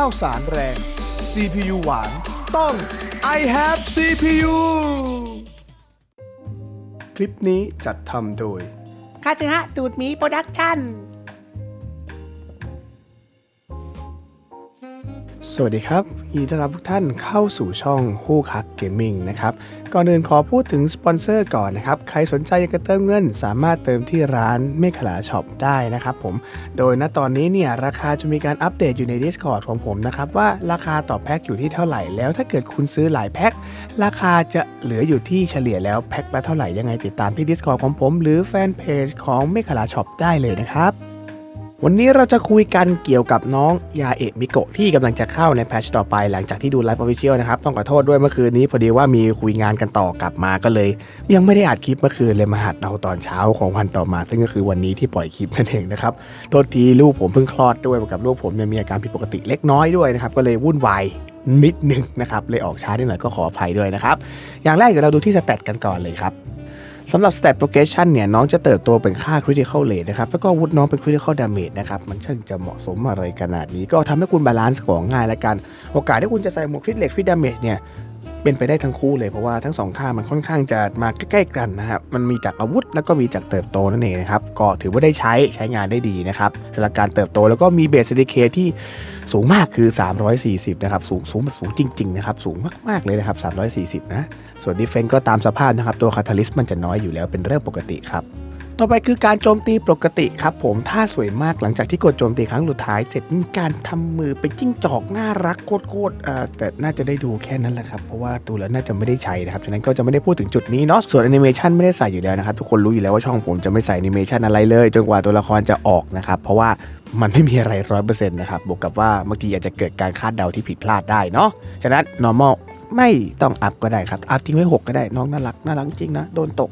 ข้าวสารแรง CPU หวานต้อง I have CPU คลิปนี้จัดทำโดย คาสึฮะดูดหมีโปรดักชั่น สวัสดีครับยินดีต้อนรับทุกท่านเข้าสู่ช่องฮู้คักเกมมิ่งนะครับ ก่อนอื่นขอพูดถึงสปอนเซอร์ก่อนนะครับ ใครสนใจอยากจะเติมเงิน สามารถเติมที่ร้านเมฆลาช็อปได้นะครับผม โดยณตอนนี้เนี่ยราคาจะมีการอัปเดตอยู่ใน Discord ของผมนะครับ ว่าราคาต่อแพ็คอยู่ที่เท่าไหร่แล้ว ถ้าเกิดคุณซื้อหลายแพ็คราคาจะเหลืออยู่ที่เฉลี่ยแล้วแพ็คละเท่าไหร่ยังไงติดตามที่ Discord ของผม หรือแฟนเพจของเมฆลาช็อปได้เลยนะครับ วันนี้เราจะคุยกันเกี่ยวกับน้องยาเอะมิโกะที่กำลังจะเข้าในแพชต่อไป หลังจากที่ดูไลฟ์ออฟฟิเชียลนะครับ ต้องขอโทษด้วยเมื่อคืนนี้พอดีว่ามีคุยงานกันต่อกลับมาก็เลย ยังไม่ได้อัดคลิปเมื่อคืนเลยมาหัดเอาตอนเช้าของวันต่อมา ซึ่งก็คือวันนี้ที่ปล่อยคลิปนั่นเองนะครับโทษทีลูกผมเพิ่งคลอดด้วยกับลูกผมเนี่ยมีอาการผิดปกติเล็กน้อยด้วยนะครับก็เลยวุ่นวายนิดนึงนะครับเลยออกช้านิดหน่อยก็ขออภัยด้วยนะครับอย่างแรกเดี๋ยวเราดูที่สแตทกันก่อนเลยครับ สำหรับ Stat Progression เนี่ยน้องจะเติบโตเป็นค่า Critical Rate นะครับ แล้วก็วุฒิน้องเป็น Critical Damage นะครับ มันช่างจะเหมาะสมอะไรขนาดนี้ ก็ทำให้คุณบาลานซ์ของง่ายและกัน โอกาสที่คุณจะใส่หมวก Crit Rate Crit Damage เนี่ย เป็นไปได้ทั้งคู่เลยเพราะว่าทั้งสองค่ามันค่อนข้างจะมาใกล้ๆกันนะครับมันมีจากอาวุธแล้วก็มีจากเติบโตนั่นเองนะครับก็ถือว่าได้ใช้ใช้งานได้ดีนะครับสำหรับการเติบโตแล้วก็มีเบส CDK ที่สูงมากคือ 340 นะครับ สูงสูงแบบสูงจริงๆนะครับสูงมากๆเลยนะครับ 340 นะ ส่วนดีเฟนก็ตามสภาพนะครับ ตัวคาทาลิสมันจะน้อยอยู่แล้วเป็นเรื่องปกติครับ ต่อไปคือการโจมตีปกติครับผมท่าสวยมากหลังจากที่กดโจมตีครั้งสุดท้าย เสร็จมีการทำมือเป็นจิ้งจอกน่ารักโคตรๆแต่น่าจะได้ดูแค่นั้นแหละครับ เพราะว่าดูแล้วน่าจะไม่ได้ใช้นะครับฉะนั้นก็จะไม่ได้พูดถึงจุดนี้เนาะส่วนแอนิเมชันไม่ได้ใส่อยู่แล้วนะครับ ทุกคนรู้อยู่แล้วว่าช่องผมจะไม่ใส่แอนิเมชันอะไรเลย จนกว่าตัวละครจะออกนะครับเพราะว่ามันไม่มีอะไรร้อยเปอร์เซ็นต์นะครับบวกกับว่าบางทีอาจจะเกิดการคาดเดาที่ผิดพลาดได้เนาะฉะนั้น normal ไม่ต้องอัพก็ได้ครับอัพทิ้งไว้หกก็ได้น้องน่ารักน่ารักจริงนะโดนตก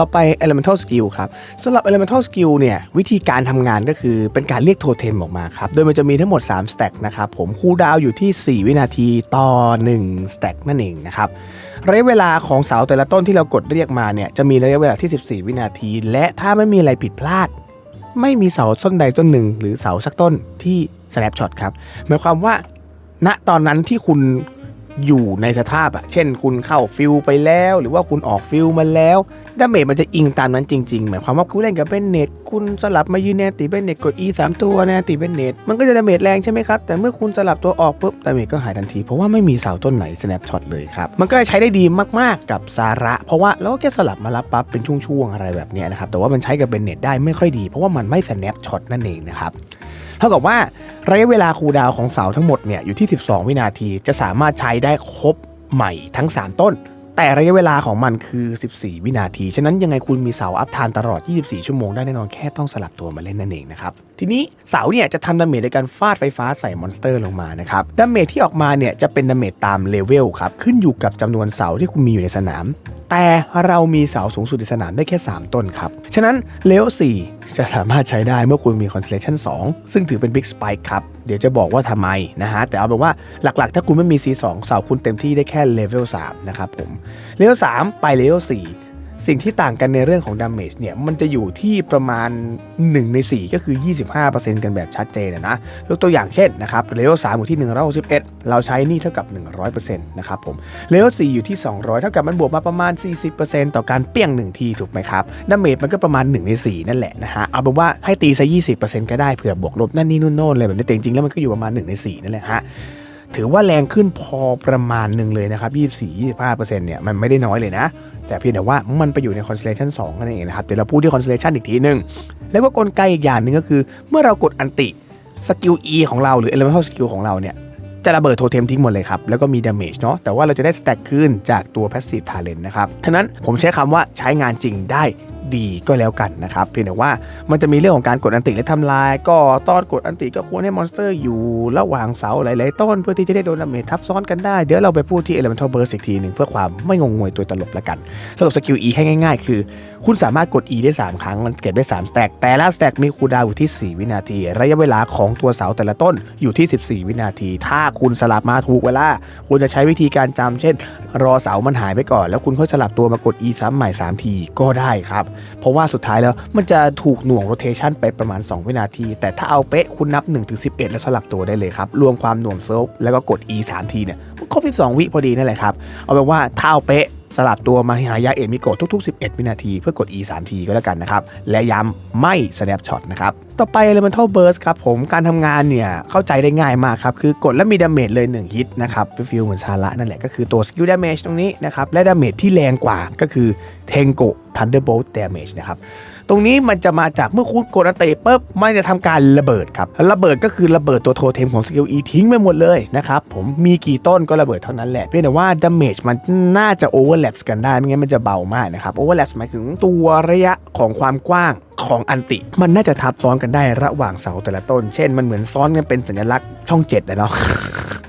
ต่อไป elemental skill ครับสำหรับ elemental skill เนี่ยวิธีการทำงานก็คือเป็นการเรียกโทเทมออกมาครับ โดยมันจะมีทั้งหมด 3 stack นะครับผมคูลดาวอยู่ที่ 4 วินาทีต่อ 1 stack นั่นเองนะครับระยะเวลาของเสาแต่ละต้นที่เรากดเรียกมาเนี่ยจะมีระยะเวลาที่ 14 วินาที และถ้าไม่มีอะไรผิดพลาด ไม่มีเสาต้นใดต้นหนึ่ง หรือเสาสักต้นที่ snapshot ครับหมายความว่าณตอนนั้นที่คุณ อยู่ในสภาพอะเช่นคุณเข้าฟิลไปแล้ว หรือว่าคุณออกฟิลมาแล้วดาเมจมันจะอิงตามนั้นจริงๆ หมายความว่าคุณเล่นกับเบนเนตคุณสลับมายืนแนติเบนเนตกด E 3ตัวแนติเบนเนตมันก็จะดาเมจแรงใช่ไหมครับ แต่เมื่อคุณสลับตัวออกปุ๊บดาเมจก็หายทันที เพราะว่าไม่มีเสาต้นไหน snapshot เลยครับ มันก็ใช้ได้ดีมากๆกับซาระ เพราะว่าเราก็แค่สลับมารับปั๊บเป็นช่วงๆอะไรแบบนี้นะครับแต่ว่ามันใช้กับเบนเนตได้ไม่ค่อยดี เพราะว่ามันไม่ snapshot นั่นเองนะครับ เท่ากับว่าระยะเวลาคูดาวของเสาทั้งหมดเนี่ยอยู่ที่ 12 วินาทีจะสามารถใช้ได้ครบใหม่ทั้ง 3 ต้น แต่ระยะเวลาของมันคือ 14 วินาที ฉะนั้นยังไงคุณมีเสาอัพทานตลอด 24 ชั่วโมงได้แน่นอนแค่ต้องสลับตัวมาเล่นนั่นเองนะครับ ทีนี้เสาเนี่ยจะทำดาเมจในการฟาดไฟฟ้าใส่มอนสเตอร์ลงมานะครับดาเมจที่ออกมาเนี่ยจะเป็นดาเมจตามเลเวลครับขึ้นอยู่กับจำนวนเสาที่คุณมีอยู่ในสนาม แต่เรามีเสาสูงสุดในสนามได้แค่ 3 ต้นครับฉะนั้นเลเวล4 จะสามารถใช้ได้เมื่อคุณมี Constellation 2 ซึ่งถือเป็น Big Spike ครับ เดี๋ยวจะบอกว่าทำไมนะฮะ แต่เอาเป็นว่าหลักๆ ถ้าคุณไม่มี C2 เสาคุณเต็มที่ได้แค่เลเวล3นะครับผมเลเวล3ไปเลเวล4 สิ่งที่ต่างกันในเรื่องของดาเมจเนี่ยมันจะอยู่ที่ประมาณ 1 ใน 4 ก็คือ 25%กันแบบชัดเจนนะนะยกตัวอย่างเช่นนะครับเลเวล3อยู่ที่ 161 เราใช้นี่เท่ากับ 100%นะครับผมเลเวล4อยู่ที่ 200 เท่ากับมันบวกมาประมาณ 40%ต่อการเปี้ยง 1 ทีถูกไหมครับดาเมจมันก็ประมาณ 1 ใน 4 นั่นแหละนะฮะเอาเป็นว่าให้ตีซะ20%ก็ได้เผื่อบวกลบนั่นนี่นู่นโน่นเลยแบบนี้แต่จริงๆแล้วมันก็อยู่ประมาณ 1 ใน 4 นั่นแหละฮะ ถือว่าแรงขึ้นพอประมาณหนึ่งเลยนะครับ24-25%เนี่ยมันไม่ได้น้อยเลยนะ แต่เพียงแต่ว่ามันไปอยู่ใน Constellation 2นั่นเองนะครับเดี๋ยวเราพูดที่ Constellation อีกทีหนึ่งแล้วก็กลไกอีกอย่างหนึ่งก็คือ เมื่อเรากดอันติสกิล E ของเราหรือ Elemental Skill ของเราเนี่ยจะระเบิดโทเทมทิ้งหมดเลยครับ แล้วก็มีดาเมจเนาะแต่ว่าเราจะได้สแต็กคืนจากตัว Passive Talent นะครับ ฉะนั้นผมใช้คำว่าใช้งานจริงได้ ดีก็แล้วกันนะครับ เพียงแต่ว่ามันจะมีเรื่องของการกดอันติและทำลาย ก็ตอนกดอันติก็ควรให้มอนสเตอร์อยู่ระหว่างเสาหลายๆต้นเพื่อที่จะได้โดนดาเมจทับซ้อนกันได้ เดี๋ยวเราไปพูดที่ Elemental Burst อีกทีหนึ่งเพื่อความไม่งงงวยตัวตลบละกันสรุปสกิล E ให้ง่ายๆ คือ คุณสามารถกด E ได้ 3 ครั้งมันเก็บได้3สแต็กแต่ละสแต็กมีคูลดาวอยู่ที่ 4 วินาที ระยะเวลาของตัวเสาแต่ละต้นอยู่ที่ 14 วินาที ถ้าคุณสลับมาถูกเวลาคุณจะใช้วิธีการจำเช่น รอเสามันหายไปก่อน แล้วคุณค่อยสลับตัวมากด E ซ้ำใหม่ 3 ทีก็ได้ครับเพราะว่าสุดท้ายแล้วมันจะถูกหน่วงโรเทชันไปประมาณ 2 วินาที แต่ถ้าเอาเป๊ะคุณนับ 1-11 แล้วสลับตัวได้เลยครับ รวมความหน่วงเซิร์ฟแล้วก็กด E 3ทีเนี่ยมันครบ 12 วิพอดีนั่นแหละครับ เอาเป็นว่าถ้าเอาเป๊ะ สลับตัวมาหายาเอมิโกะทุก ๆ 11 วินาทีเพื่อกด E 3ทีก็แล้วกันนะครับ และย้ำไม่ snapshot นะครับ ต่อไป elemental burst ครับผมการทำงานเนี่ย เข้าใจได้ง่ายมากครับ คือกดแล้วมีดาเมจเลย 1 ฮิตนะครับฟิลเหมือนชาระนั่นแหละก็คือตัว skill damage ตรงนี้นะครับ และดาเมจที่แรงกว่าก็คือ t ท n g o thunderbolt damage นะครับ ตรงนี้มันจะมาจากเมื่อคุณกดอันเตะปุ๊บมันจะทำการระเบิดครับระเบิดก็คือระเบิดตัวโทเทมของสกิล E ทิ้งไปหมดเลยนะครับผมมีกี่ต้นก็ระเบิดเท่านั้นแหละเพียงแต่ว่าดาเมจมันน่าจะโอเวอร์แลปกันได้ไม่งั้นมันจะเบามากนะครับโอเวอร์แลปหมายถึงตัวระยะของความกว้างของอันติ มันน่าจะทับซ้อนกันได้ระหว่างเสาแต่ละต้น เช่น มันเหมือนซ้อนกันเป็นสัญลักษณ์ช่องเจ็ดนะเนาะ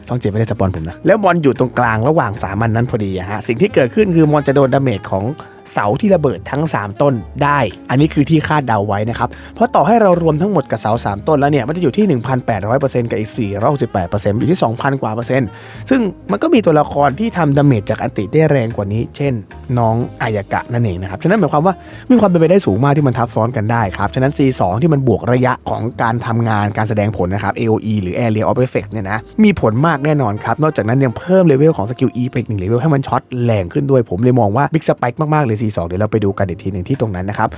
ช่องเจ็ดไม่ได้สปอนผมนะ แล้วมอนอยู่ตรงกลางระหว่างสามันนั้นพอดีอะฮะ สิ่งที่เกิดขึ้นคือมอนจะโดนดาเมจของ เสาที่ระเบิดทั้ง 3 ต้นได้ อันนี้คือที่คาดเดาไว้นะครับ เพราะต่อให้เรารวมทั้งหมดกับเสา 3 ต้นแล้วเนี่ย มันจะอยู่ที่ 1,800%กับอีก 468%อยู่ที่ 2,000 กว่าเปอร์เซ็นต์ ซึ่งมันก็มีตัวละครที่ทำดาเมจจากอันติได้แรงกว่านี้ เช่น น้องอายกะนั่นเองนะครับ ฉะนั้นหมายความว่ามีความเป็นไปได้สูงมากที่มันทับซ้อนกันได้ครับ ฉะนั้น C2 ที่มันบวกระยะของการทำงานการแสดงผลนะครับ AOE หรือ Area of Effect เนี่ยนะ มีผลมากแน่นอนครับ นอกจากนั้นยังเพิ่มเลเวลของสกิล E ไปอีกหนึ่งเลเวลให้มันช็อตแรงขึ้นด้วย ผมเลยมองว่า Big Spike มากๆเลย C2 เดี๋ยวเราไปดูกันอีกทีหนึ่งที่ตรงนั้นนะครับ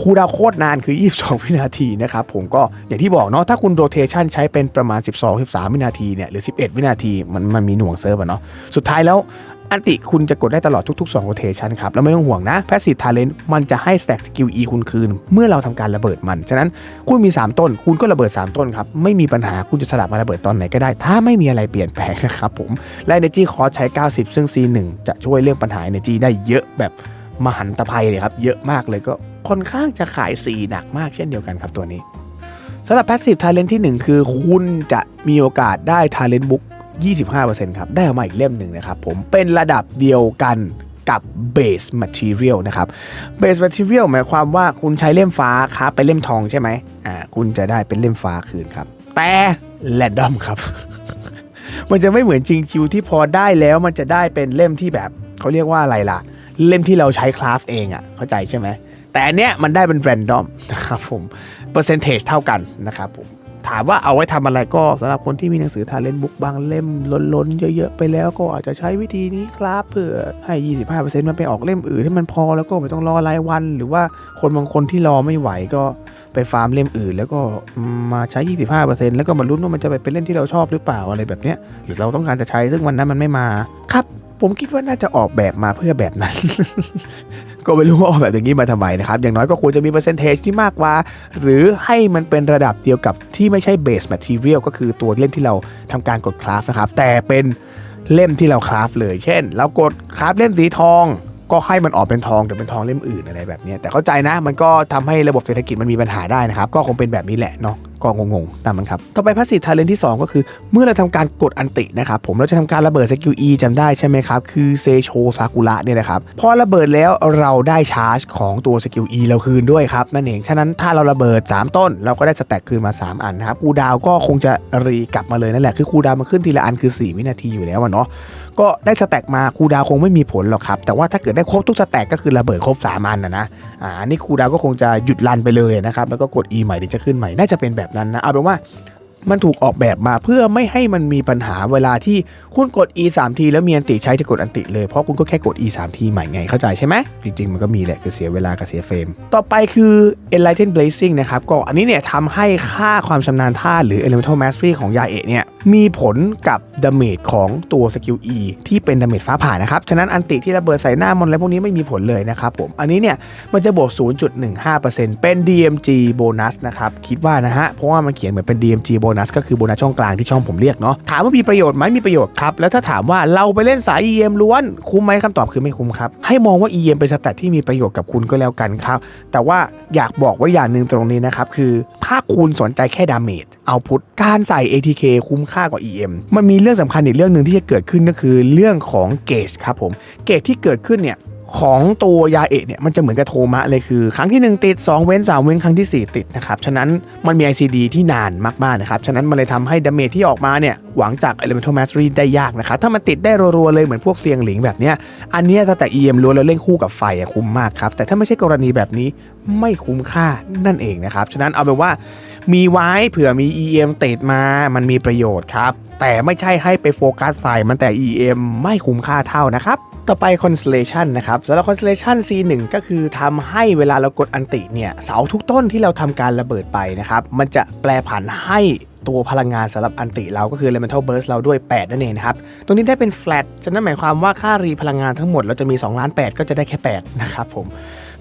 คูดาวโคตรนานคือ 22 วินาทีนะครับผมก็อย่างที่บอกเนาะถ้าคุณโรเทชันใช้เป็นประมาณ 12 13 วินาทีเนี่ยหรือ 11 วินาทีมันมันมีหน่วงเซิร์ฟอะเนาะสุดท้ายแล้วอันติคุณจะกดได้ตลอดทุกๆ2 rotation ครับ แล้วไม่ต้องห่วงนะ passive talent มันจะให้ stack skill E คุณคืน เมื่อเราทำการระเบิดมัน ฉะนั้นคุณมี 3 ต้น คุณก็ระเบิด 3 ต้นครับ ไม่มีปัญหาคุณจะสลับมาระเบิดตอนไหนก็ได้ ถ้าไม่มีอะไรเปลี่ยนแปลงนะครับผมและ energy cost ใช้ 90 ซึ่ง C1 จะช่วยเรื่องปัญหา energy ได้เยอะแบบ มหันตภัยเลยครับเยอะมากเลยก็ค่อนข้างจะขาย C หนักมากเช่นเดียวกันครับตัวนี้สำหรับ Passive Talent ที่ 1 คือคุณจะมีโอกาสได้ Talent Book 25%ครับ ได้ออกมาอีกเล่มหนึ่งนะครับ ผมเป็นระดับเดียวกันกับ Base Material นะครับ Base Material หมายความว่าคุณใช้เล่มฟ้าครับไปเล่มทองใช่ไหมอ่าคุณจะได้เป็นเล่มฟ้าคืนครับ แต่ Random ครับ มันจะไม่เหมือนจริงคิวที่พอได้แล้วมันจะได้เป็นเล่มที่แบบเขาเรียกว่าอะไรล่ะ เล่มที่เราใช้คราฟเองอะ่ะเข้าใจใช่ไหมแต่อันเนี้ยมันได้เป็นแรนดอมนะครับผมเปอร์เซนเทจเท่ากันนะครับผมถามว่าเอาไว้ทำอะไรก็สำหรับคนที่มีหนังสือทาเลนบุ๊กบางเล่มล้นๆ เยอะๆ ไปแล้วก็อาจจะใช้วิธีนี้ครับเพื่อให้ 25%มันไปออกเล่มอื่นให้มันพอแล้วก็ไม่ต้องรอรายวัน หรือว่าคนบางคนที่รอไม่ไหวก็ไปฟาร์มเล่มอื่น แล้วก็มาใช้ 25%แล้วก็มาลุ้นว่ามันจะไปเป็นเล่มที่เราชอบหรือเปล่าอะไรแบบเนี้ยหรือเราต้องการจะใช้ซึ่งวันนั้นมันไม่มาครับ ผมคิดว่าน่าจะออกแบบมาเพื่อแบบนั้น ก็ไม่รู้ว่าออกแบบอย่างนี้มาทำไมนะครับ อย่างน้อยก็ควรจะมีเปอร์เซนเทจที่มากกว่า หรือให้มันเป็นระดับเดียวกับที่ไม่ใช่เบสแมทเทียลก็คือตัวเล่มที่เราทำการกดคราฟนะครับ แต่เป็นเล่มที่เราคราฟเลย เช่น เรากดคราฟเล่มสีทองก็ให้มันออกเป็นทองแต่เป็นทองเล่มอื่นอะไรแบบนี้แต่เข้าใจนะ มันก็ทำให้ระบบเศรษฐกิจมันมีปัญหาได้นะครับ ก็คงเป็นแบบนี้แหละเนาะ ก็งงๆตามมันครับ ต่อไปพาสซีฟทาเลนที่ 2 ก็คือ เมื่อเราทำการกดอันตินะครับผมเราจะทำการระเบิดสกิล E จำได้ใช่ไหมครับ คือเซโชซากุระเนี่ยนะครับพอระเบิดแล้วเราได้ชาร์จของตัวสกิล E เราคืนด้วยครับนั่นเองฉะนั้นถ้าเราระเบิด 3 ต้น เราก็ได้สแต็กคืนมา 3 อันนะครับคูดาวก็คงจะรีกลับมาเลยนั่นแหละคือคูดาวมันขึ้นทีละอันคือ 4 วินาทีอยู่แล้วอะเนาะก็ได้สแต็กมาคูดาวคงไม่มีผลหรอกครับแต่ว่าถ้าเกิดได้ครบทุกสแต็กก็คือระเบิดครบ3อันนะนะอ่าอันนี่คูดาวก็คงจะหยุดรันไปเลยนะครับแล้วก็กด E ใหม่เดี๋ยวจะขึ้นใหม่น่าจะเป็นแบบนั้นนะเอาเป็นว่ามันถูกออกแบบมาเพื่อไม่ให้มันมีปัญหาเวลาที่คุณกด E 3ทีแล้วมีอันติใช้จะกดอันติเลยเพราะคุณก็แค่กด E 3ทีใหม่ไงเข้าใจใช่ไหมจริง ๆ มันก็มีแหละคือเสียเวลากับเสียเฟรมต่อไปคือ Enlighten Blazing นะครับก็อันนี้เนี่ยทำให้ค่าความชำนาญท่าหรือ Elemental Mastery ของยาเอะเนี่ยมีผลกับดาเมจของตัวสกิล E ที่เป็นดาเมจฟ้าผ่านะครับ ฉะนั้นอันติที่ระเบิดใส่หน้ามอนอะไรพวกนี้ไม่มีผลเลยนะครับผม อันนี้เนี่ยมันจะบวก 0.15%เป็น DMG โบนัสนะครับ คิดว่านะฮะ เพราะว่ามันเขียนเหมือนเป็น DMG โบนัสก็คือโบนัสช่องกลางที่ช่องผมเรียกเนาะ ถามว่ามีประโยชน์ไหมมีประโยชน์ครับ แล้วถ้าถามว่าเราไปเล่นสาย EM ล้วนคุ้มไหมคำตอบคือไม่คุ้มครับ ให้มองว่า EM เป็นสแตทที่มีประโยชน์กับคุณก็แล้วกันครับ แต่ว่าอยากบอกไว่าอย่างหนึ่งตรงนี้นะครับคือถ้าคุณสนใจแค่ดาเมจ เอาพุทการใส่ ATK คุ้มค่ากว่า EM มันมีเรื่องสำคัญอีกเรื่องหนึ่งที่จะเกิดขึ้นก็คือเรื่องของเกจครับผม เกจที่เกิดขึ้นเนี่ยของตัวยาเอะเนี่ยมันจะเหมือนกับโทมะเลยคือ ครั้งที่ 1 ติด 2 เว้น 3 เว้นครั้งที่ 4 ติดนะครับ ฉะนั้นมันมี ICD ที่นานมาก ๆ นะครับ ฉะนั้นมันเลยทำให้ดาเมจที่ออกมาเนี่ย หวังจาก Elemental Mastery ได้ยากนะครับ ถ้ามันติดได้รัว ๆ เลยเหมือนพวกเซียงหลิงแบบเนี้ยอันนี้ถ้าแต่ EM ล้วนแล้วเล่นคู่กับไฟอะคุ้มมากครับแต่ถ้าไม่ใช่กรณีแบบนี้ไม่คุ้มค่านั่นเองนะครับฉะนั้นเอาเป็นว่า มีไว้เผื่อมี EM ติดมามันมีประโยชน์ครับ แต่ไม่ใช่ให้ไปโฟกัสใส่มันแต่ EM ไม่คุ้มค่าเท่านะครับต่อไป Constellation นะครับสำหรับ Constellation C1 ก็คือทำให้เวลาเรากดอันติเนี่ยเสาทุกต้นที่เราทำการระเบิดไปนะครับมันจะแปลผันให้ตัวพลังงานสำหรับอันติเราก็คือ Elemental Burst เราด้วย 8 นั่นเองนะครับ ตรงนี้ได้เป็น flat ฉะนั้นหมายความว่าค่ารีพลังงานทั้งหมดเราจะมี2ล้าน8ก็จะได้แค่ 8 นะครับผม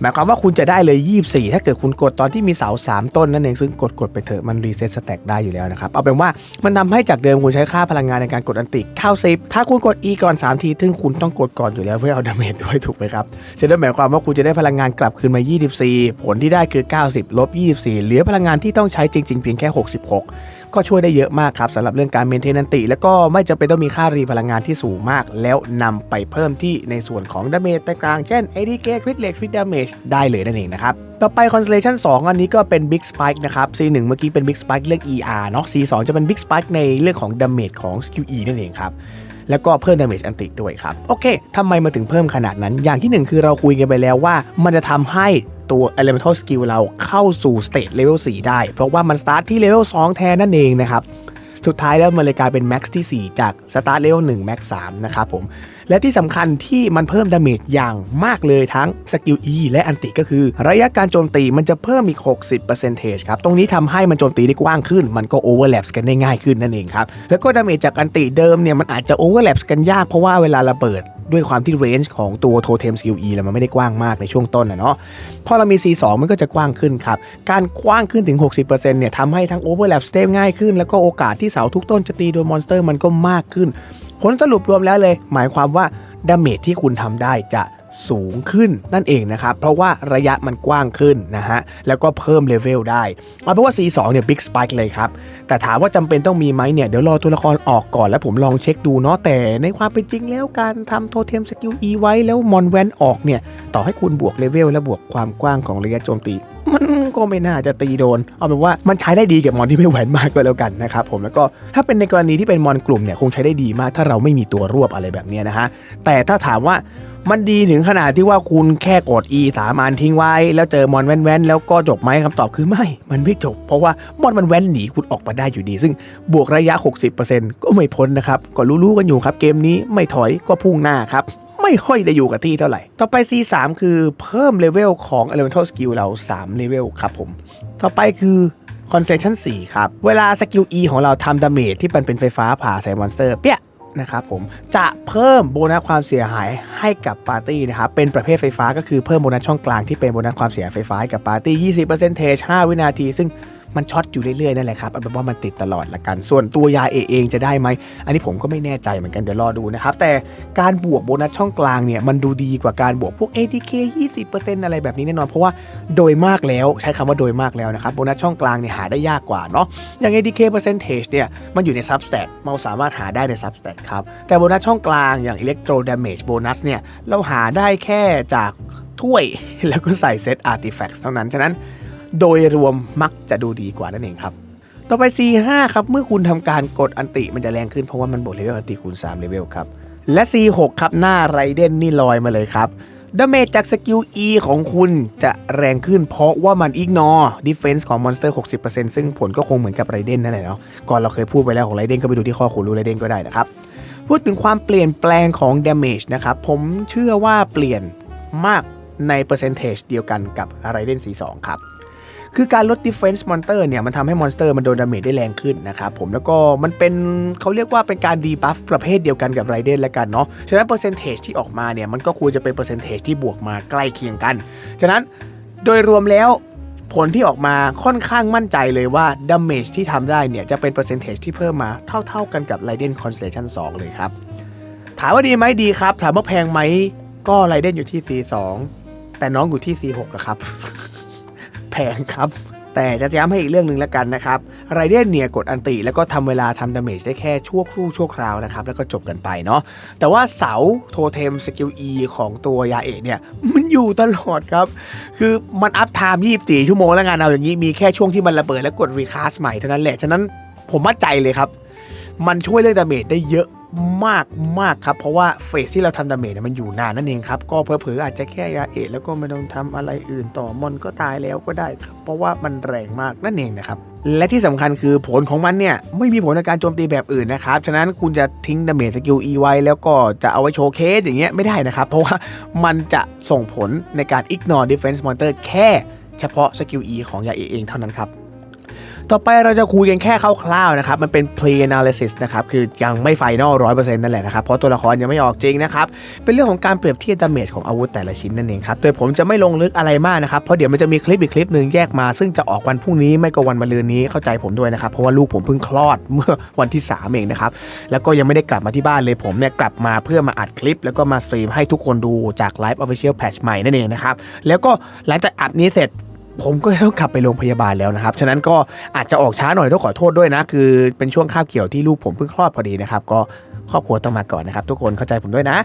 หมายความว่าคุณจะได้เลย 24 ถ้าเกิดคุณกดตอนที่มีเสา 3 ต้นนั่นเองซึ่งกดกดไปเถอะมันรีเซ็ตสแต็กได้อยู่แล้วนะครับ เอาเป็นว่ามันทำให้จากเดิมคุณใช้ค่าพลังงานในการกดอันติเข้า10ถ้าคุณกด E ก่อน 3 ทีซึ่งคุณต้องกดก่อนอยู่แล้วเพื่อเอาดาเมจด้วยถูกไหมครับฉะนั้นหมายความว่าคุณจะได้พลังงานกลับคืนมา 24 ผลที่ได้คือ 90ลบ24 เหลือพลังงานที่ต้องใช้จริง ๆ เพียงแค่ 66 ก็ช่วยได้เยอะมากครับสำหรับเรื่องการเมนเทนันติ แล้วก็ไม่จำเป็นต้องมีค่ารีพลังงานที่สูงมาก แล้วนำไปเพิ่มที่ในส่วนของดาเมจต่างๆเช่น ADK Crit Rate Crit Damage ได้เลยนั่นเองนะครับต่อไป Constellation 2 อันนี้ก็เป็น Big Spike นะครับ C1 เมื่อกี้เป็น Big Spike เรื่อง ER เนาะ C2 จะเป็น Big Spike ในเรื่องของ Damage ของ Skill E นั่นเองครับแล้วก็เพิ่ม damage อันติด้วยครับ โอเค ทำไมมาถึงเพิ่มขนาดนั้น อย่างที่หนึ่งคือเราคุยกันไปแล้วว่า มันจะทำให้ ตัว elemental skill เราเข้าสู่ state level 4 ได้ เพราะว่ามัน start ที่ level 2 แทนนั่นเองนะครับ สุดท้ายแล้วมันเลยกลายเป็น max ที่ 4 จาก start level 1 max 3 นะครับผม และที่สำคัญที่มันเพิ่มดาเมจอย่างมากเลยทั้งสกิล E และอันติก็คือ ระยะการโจมตีมันจะเพิ่มอีก 60%ครับ ตรงนี้ทำให้มันโจมตีได้กว้างขึ้น มันก็ overlap กันได้ง่ายขึ้นนั่นเองครับ แล้วก็ดาเมจจากอันติเดิมเนี่ยมันอาจจะ overlap กันยากเพราะว่าเวลาระเบิด ด้วยความที่เรนจ์ของตัวโทเทมสกิล E แล้วมันไม่ได้กว้างมากในช่วงต้นนะเนาะพอเรามี C2 มันก็จะกว้างขึ้นครับ การกว้างขึ้นถึง 60%เนี่ยทำให้ทั้งโอเวอร์แลปสเตปง่ายขึ้น แล้วก็โอกาสที่เสาทุกต้นจะตีโดนมอนสเตอร์มันก็มากขึ้น ผลสรุปรวมแล้วเลย หมายความว่าดาเมจที่คุณทำได้จะ สูงขึ้นนั่นเองนะครับ เพราะว่าระยะมันกว้างขึ้นนะฮะ แล้วก็เพิ่มเลเวลได้ เอาเป็นว่า C2 เนี่ย Big Spike เลยครับ แต่ถามว่าจำเป็นต้องมีไหมเนี่ย เดี๋ยวรอตัวละครออกก่อนแล้วผมลองเช็คดูเนาะแต่ในความเป็นจริงแล้วการทำโทเทมสกิล E ไว้แล้วมอนแวนออกเนี่ย ต่อให้คุณบวกเลเวลและบวกความกว้างของระยะโจมตีมันก็ไม่น่าจะตีโดน เอาเป็นว่ามันใช้ได้ดีกับมอนที่ไม่แหวนมากก็แล้วกันนะครับผมแล้วก็ถ้าเป็นในกรณีที่เป็นมอนกลุ่มเนี่ยคงใช้ได้ดีมาก ถ้าเราไม่มีตัวรวบอะไรแบบนี้นะฮะแต่ถ้าถามว่า มันดีถึงขนาดที่ว่าคุณแค่กด E สามอันทิ้งไว้ แล้วเจอมอนแว้นๆแล้วก็จบไหมคำตอบคือไม่ มันไม่จบ เพราะว่ามอนมันแว้นหนีคุณออกมาได้อยู่ดี ซึ่งบวกระยะ 60%ก็ไม่พ้นนะครับ ก็รู้ๆกันอยู่ครับเกมนี้ไม่ถอยก็พุ่งหน้าครับไม่ค่อยได้อยู่กับที่เท่าไหร่ ต่อไป C3 คือเพิ่มเลเวลของ Elemental Skill เรา 3 เลเวลครับผม ต่อไปคือ Concentration 4 ครับ เวลาสกิล E ของเราทำดาเมจที่มันเป็นไฟฟ้าผ่าใส่มอนสเตอร์เปี้ย นะครับผมจะเพิ่มโบนัสความเสียหายให้กับปาร์ตี้นะครับเป็นประเภทไฟฟ้าก็คือเพิ่มโบนัสช่องกลางที่เป็นโบนัสความเสียหายไฟฟ้ากับปาร์ตี้ 20% 5วินาที ซึ่ง มันช็อตอยู่เรื่อยๆนั่นแหละครับเอาเป็นว่ามันติดตลอดละกัน ส่วนตัวยาเอเองจะได้ไหม อันนี้ผมก็ไม่แน่ใจเหมือนกันเดี๋ยวรอดูนะครับ แต่การบวกโบนัสช่องกลางเนี่ยมันดูดีกว่าการบวกพวก ATK 20%อะไรแบบนี้แน่นอน เพราะว่าโดยมากแล้วใช้คำว่าโดยมากแล้วนะครับโบนัสช่องกลางเนี่ยหาได้ยากกว่าเนาะอย่าง ATK percentage เนี่ยมันอยู่ใน substat เราสามารถหาได้ใน substat ครับแต่โบนัสช่องกลางอย่าง electro damage bonus เนี่ยเราหาได้แค่จากถ้วยแล้วก็ใส่เซต artifacts เท่านั้น ฉะนั้น โดยรวมมักจะดูดีกว่านั่นเองครับ ต่อไป C5 ครับ เมื่อคุณทำการกดอันติมันจะแรงขึ้นเพราะว่ามันบวกเลเวลอันติคูณ3เลเวลครับ และ C6 ครับหน้าไรเดนนี่ลอยมาเลยครับดาเมจจากสกิล E ของคุณจะแรงขึ้นเพราะว่ามันอิกนอดิเฟนส์ของมอนสเตอร์ 60%ซึ่งผลก็คงเหมือนกับไรเดนนั่นแหละเนาะ ก่อนเราเคยพูดไปแล้วของไรเดนก็ไปดูที่ข้อคูณรู้ไรเดนก็ได้นะครับ พูดถึงความเปลี่ยนแปลงของ damage นะครับ ผมเชื่อว่าเปลี่ยนมากในเปอร์เซนเทจเดียวกันกับไรเดน C2 ครับ คือการลด defense monster เนี่ยมันทำให้มอนสเตอร์มันโดนดาเมจได้แรงขึ้นนะครับผมแล้วก็มันเป็นเขาเรียกว่าเป็นการดีบัฟประเภทเดียวกันกับไรเดนแล้วกันเนาะฉะนั้นเปอร์เซนเทจที่ออกมาเนี่ยมันก็ควรจะเป็นเปอร์เซนเทจที่บวกมาใกล้เคียงกัน ฉะนั้นโดยรวมแล้วผลที่ออกมาค่อนข้างมั่นใจเลยว่าดาเมจที่ทำได้เนี่ยจะเป็นเปอร์เซนเทจที่เพิ่มมาเท่า ๆกันกับไรเดน Constellation 2เลยครับถามว่าดีไหมดีครับ ถามว่าแพงไหมก็ไรเดนอยู่ที่ C2 แต่น้องอยู่ที่ C6 อะครับ งครับ แต่จะย้ำให้อีกเรื่องหนึ่งแล้วกันนะครับไรเดนเนี่ยกดอันติ แล้วก็ทำเวลาทำดาเมจได้แค่ชั่วครู่ชั่วคราวนะครับ แล้วก็จบกันไปเนาะแต่ว่าเสาโทเทมสกิล E ของตัวยาเอะเนี่ยมันอยู่ตลอดครับ คือมันอัพไทม์24 ชั่วโมงแล้วงานเอาอย่างนี้มีแค่ช่วงที่มันระเบิดแล้วกดรีคาสใหม่เท่านั้นแหละฉะนั้นผมมั่นใจเลยครับ มันช่วยเรื่องดาเมจได้เยอะ มากมากครับ เพราะว่าเฟสที่เราทำดาเมจเนี่ยมันอยู่นานนั่นเองครับ ก็เผลอๆอาจจะแค่ยาเอะแล้วก็ไม่ต้องทำอะไรอื่นต่อมอนก็ตายแล้วก็ได้ครับ เพราะว่ามันแรงมากนั่นเองนะครับ และที่สำคัญคือผลของมันเนี่ย ไม่มีผลในการโจมตีแบบอื่นนะครับ ฉะนั้นคุณจะทิ้งดาเมจสกิล E ไว้แล้วก็จะเอาไว้โชว์เคสอย่างเงี้ยไม่ได้นะครับ เพราะว่ามันจะส่งผลในการ ignore defense monster แค่เฉพาะสกิล E ของยาเอเองเท่านั้นครับ ต่อไปเราจะคุยกันแค่คร่าวๆนะครับ มันเป็น play analysis นะครับ คือยังไม่ final 100%นั่นแหละนะครับ เพราะตัวละครยังไม่ออกจริงนะครับ เป็นเรื่องของการเปรียบเทียบดาเมจของอาวุธแต่ละชิ้นนั่นเองครับ โดยผมจะไม่ลงลึกอะไรมากนะครับ เพราะเดี๋ยวมันจะมีคลิปอีกคลิปหนึ่งแยกมา ซึ่งจะออกวันพรุ่งนี้ไม่ก็วันมะรืนนี้เข้าใจผมด้วยนะครับ เพราะว่าลูกผมเพิ่งคลอดเมื่อวันที่ 3 เองนะครับ แล้วก็ยังไม่ได้กลับมาที่บ้านเลยผมเนี่ยกลับมาเพื่อมาอัดคลิป แล้วก็มาสตรีมให้ทุกคนดูจากไลฟ์ Official Patch ใหม่นั่นเองนะครับแล้วก็หลังจากอัดนี้เสร็จ ผมก็ต้องกลับไปโรงพยาบาลแล้วนะครับ ฉะนั้นก็อาจจะออกช้าหน่อยต้องขอโทษด้วยนะ คือเป็นช่วงข้าวเกี่ยวที่ลูกผมเพิ่งคลอดพอดีนะครับ ก็ครอบครัวต้องมาก่อนนะครับ ทุกคนเข้าใจผมด้วยนะ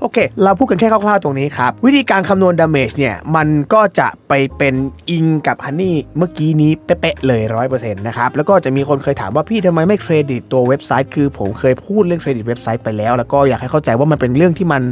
โอเค เราพูดกันแค่คร่าวๆตรงนี้ครับ วิธีการคำนวณดาเมจเนี่ย มันก็จะไปเป็นอิงกับฮันนี่เมื่อกี้นี้เป๊ะๆเลย 100%นะครับ แล้วก็จะมีคนเคยถามว่าพี่ทำไมไม่เครดิตตัวเว็บไซต์ คือผมเคยพูดเรื่องเครดิตเว็บไซต์ไปแล้ว แล้วก็อยากให้เข้าใจว่ามันเป็นเรื่องที่มัน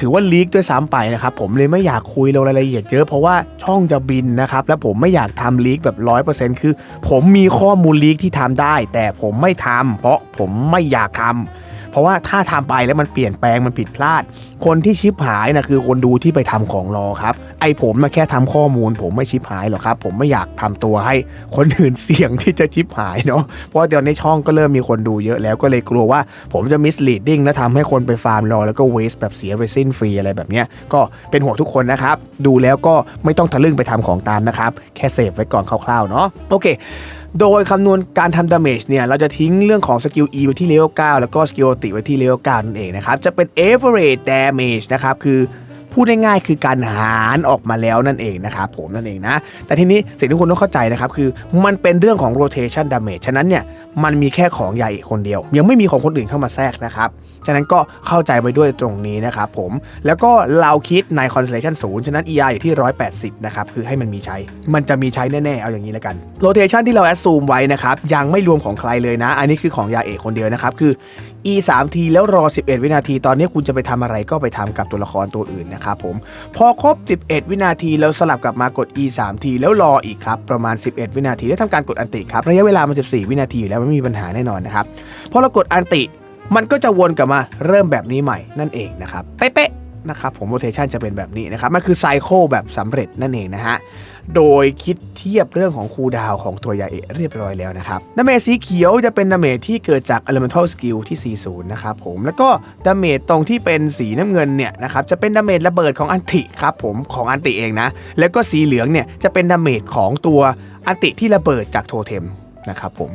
ถือว่าลีกด้วยซ้ำไปนะครับผมเลยไม่อยากคุยลงรายละเอียดเยอะเพราะว่าช่องจะบินนะครับและผมไม่อยากทำลีกแบบ100%คือ ผมมีข้อมูลลีกที่ทำได้ แต่ผมไม่ทำเพราะผมไม่อยากทำ ราะว่าถ้าทำไปแล้วมันเปลี่ยนแปลงมันผิดพลาด คนที่ชิปหายนะคือคนดูที่ไปทำของรอครับ ไอผมมาแค่ทำข้อมูล ผมไม่ชิปหายหรอกครับ ผมไม่อยากทำตัวให้คนอื่นเสี่ยงที่จะชิปหายเนาะเพราะว่าเดี๋ยวในช่องก็เริ่มมีคนดูเยอะแล้วก็เลยกลัวว่า ผมจะ misleading และทำให้คนไปฟาร์มรอแล้วก็ waste แบบเสีย resin ฟรีอะไรแบบเนี้ยก็เป็นห่วงทุกคนนะครับดูแล้วก็ไม่ต้องทะลึ่งไปทำของตามนะครับแค่เซฟไว้ก่อนคร่าวๆเนาะโอเค โดยคำนวณการทำดาเมจเนี่ย เราจะทิ้งเรื่องของสกิล E ไว้ที่เลเวล9แล้วก็สกิลติไว้ที่เลเวล9นั่นเองนะครับ จะเป็น average damage นะครับ คือ พูดง่ายๆคือการหารออกมาแล้วนั่นเองนะครับผมนั่นเองนะ แต่ทีนี้สิ่งที่คุณต้องเข้าใจนะครับคือมันเป็นเรื่องของ rotation damage ฉะนั้นเนี่ยมันมีแค่ของใหญ่คนเดียว ยังไม่มีของคนอื่นเข้ามาแทรกนะครับฉะนั้นก็เข้าใจไปด้วยตรงนี้นะครับผมแล้วก็เราคิดใน constellation 0ฉะนั้น ER อยู่ที่ 180 นะครับ คือให้มันมีใช้ มันจะมีใช้แน่ๆ เอาอย่างนี้แล้วกัน rotation ที่เรา assume ไว้นะครับ ยังไม่รวมของใครเลยนะ อันนี้คือของยาเอกคนเดียวนะครับ คือ E 3 t แล้วรอ 11 วินาที ตอนนี้คุณจะไปทำอะไรก็ไปทำกับตัวละครตัวอื่นนะครับผม พอครบ 11 วินาทีแล้วสลับกลับมากด E 3 t แล้วรออีกครับ ประมาณ 11 วินาทีแล้วทำการกดอันติครับ ระยะเวลามัน 14 วินาทีอยู่แล้วไม่มีปัญหาแน่นอนนะครับ พอเรากดอันติ มันก็จะวนกลับมาเริ่มแบบนี้ใหม่นั่นเองนะครับ เป๊ะๆนะครับผมโรเทชันจะเป็นแบบนี้นะครับ มันคือไซโคแบบสำเร็จนั่นเองนะฮะ โดยคิดเทียบเรื่องของคูดาวของตัวยาเอะเรียบร้อยแล้วนะครับดาเมจสีเขียวจะเป็นดาเมจที่เกิดจาก Elemental Skill ที่ 40 นะครับผมแล้วก็ดาเมจตรงที่เป็นสีน้ำเงินเนี่ยนะครับจะเป็นดาเมจระเบิดของอันติครับผมของอันติเองนะ แล้วก็สีเหลืองเนี่ยจะเป็นดาเมจของตัวอันติที่ระเบิดจากโทเทมนะครับผม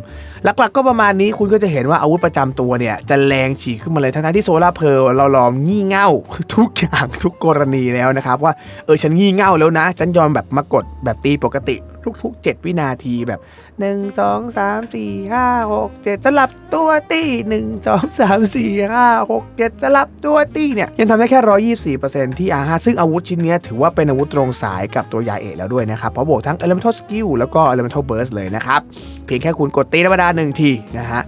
หลักๆก็ประมาณนี้คุณก็จะเห็นว่าอาวุธประจำตัวเนี่ยจะแรงฉีกขึ้นมาเลยทั้งๆที่โซลาเพลเราลอมงี่เง่าทุกอย่างทุกกรณีแล้วนะครับ ว่าเออฉันงี่เง่าแล้วนะ ฉันยอมแบบมากดแบบตีปกติทุกๆ 7 วินาทีแบบ 1 2 3 4 5 6 7 สลับตัวตี 1 2 3 4 5 6 7 สลับตัวตีเนี่ย ยังทำได้แค่ 124%ที่ R5 ซึ่งอาวุธชิ้นเนี้ยถือว่าเป็นอาวุธตรงสายกับตัวยาเอะแล้วด้วยนะครับ เพราะบวกทั้ง Elemental Skill แล้วก็ Elemental Burst เลยนะครับ เพียงแค่คุณกดตีธรรมดาหนึ่งทีนะฮะ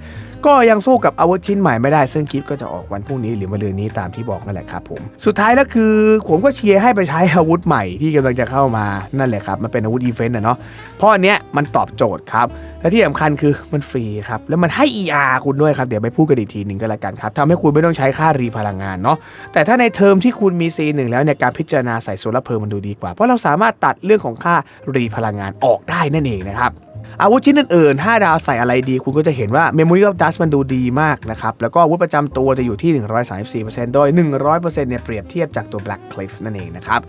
ก็ยังสู้กับอาวุธชิ้นใหม่ไม่ได้ ซึ่งคลิปก็จะออกวันพรุ่งนี้หรือมะรืนนี้ตามที่บอกนั่นแหละครับผม สุดท้ายแล้วคือผมก็เชียร์ให้ไปใช้อาวุธใหม่ที่กำลังจะเข้ามานั่นแหละครับ มันเป็นอาวุธอีเวนต์นะเนาะเพราะอันเนี้ยมันตอบโจทย์ครับ และที่สำคัญคือมันฟรีครับ แล้วมันให้ ER คุณด้วยครับ เดี๋ยวไปพูดกันอีกทีหนึ่งก็แล้วกันครับทำให้คุณไม่ต้องใช้ค่ารีพลังงานเนาะแต่ถ้าในเทอมที่คุณมี C1 แล้วเนี่ยการพิจารณาใส่โซลาร์เพลมันดูดีกว่า เพราะเราสามารถตัดเรื่องของค่ารีพลังงานออกได้นั่นเองนะครับ อาวุธชิ้นอื่นๆ 5 ดาวใส่อะไรดี คุณก็จะเห็นว่า Memory of Dust มันดูดีมากนะครับ แล้วก็อาวุธประจำตัวจะอยู่ที่ 134%โดย 100%เนี่ยเปรียบเทียบจากตัว Black Cliff นั่นเองนะครับ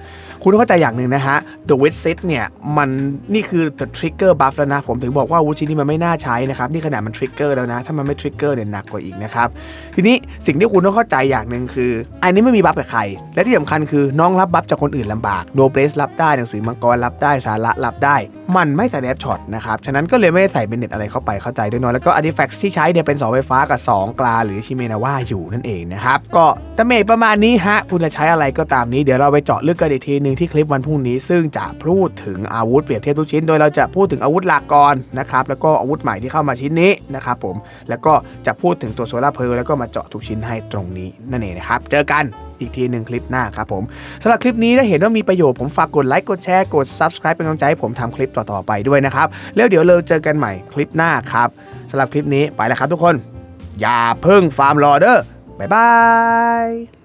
คุณต้องเข้าใจอย่างหนึ่งนะฮะ The w i t h Sit เนี่ย มันนี่คือ the trigger buff แล้วนะ ผมถึงบอกว่าอาวุธชิ้นนี้มันไม่น่าใช้นะครับ นี่ขนาดมัน trigger แล้วนะ ถ้ามันไม่ trigger เนี่ยหนักกว่าอีกนะครับ ทีนี้สิ่งที่คุณต้องเข้าใจอย่างหนึ่งคือ อันนี้ไม่มีบัฟกับใคร และที่สำคัญคือน้องรับบัฟจากคนอื่นลำบากโนเบสรับได้หนังสือมังกรรับได้สาระรับได้ มันไม่สแนบช็อตนะครับฉะนั้นก็เลยไม่ได้ใส่เบนเน็ตอะไรเข้าไปเข้าใจด้วยเนาะแล้วก็อาร์ติแฟกต์ที่ใช้เนี่ยเป็นเสาไฟฟ้ากับ 2 กลาหรือชิเมนาว่าอยู่นั่นเองนะครับก็ดาเมจประมาณนี้ฮะคุณจะใช้อะไรก็ตามนี้เดี๋ยวเราไปเจาะลึกกันอีกทีหนึ่งที่คลิปวันพรุ่งนี้ ซึ่งจะพูดถึงอาวุธเปรียบเทียบทุกชิ้นโดยเราจะพูดถึงอาวุธหลักก่อนนะครับแล้วก็อาวุธใหม่ที่เข้ามาชิ้นนี้นะครับผมแล้วก็จะพูดถึงตัวโซลาร์เพลแล้วก็มาเจาะทุกชิ้นให้ตรงนี้นั่นเองนะครับเจอกัน อีกทีหนึ่งคลิปหน้าครับผมสำหรับคลิปนี้ถ้าเห็นว่ามีประโยชน์ผมฝากกดไลค์กดแชร์กด subscribe เป็นกำลังใจให้ผมทำคลิปต่อๆไปด้วยนะครับแล้วเดี๋ยวเราเจอกันใหม่คลิปหน้าครับสำหรับคลิปนี้ไปแล้วครับทุกคน อย่าเพิ่งฟาร์มรอเด้อบ๊ายบาย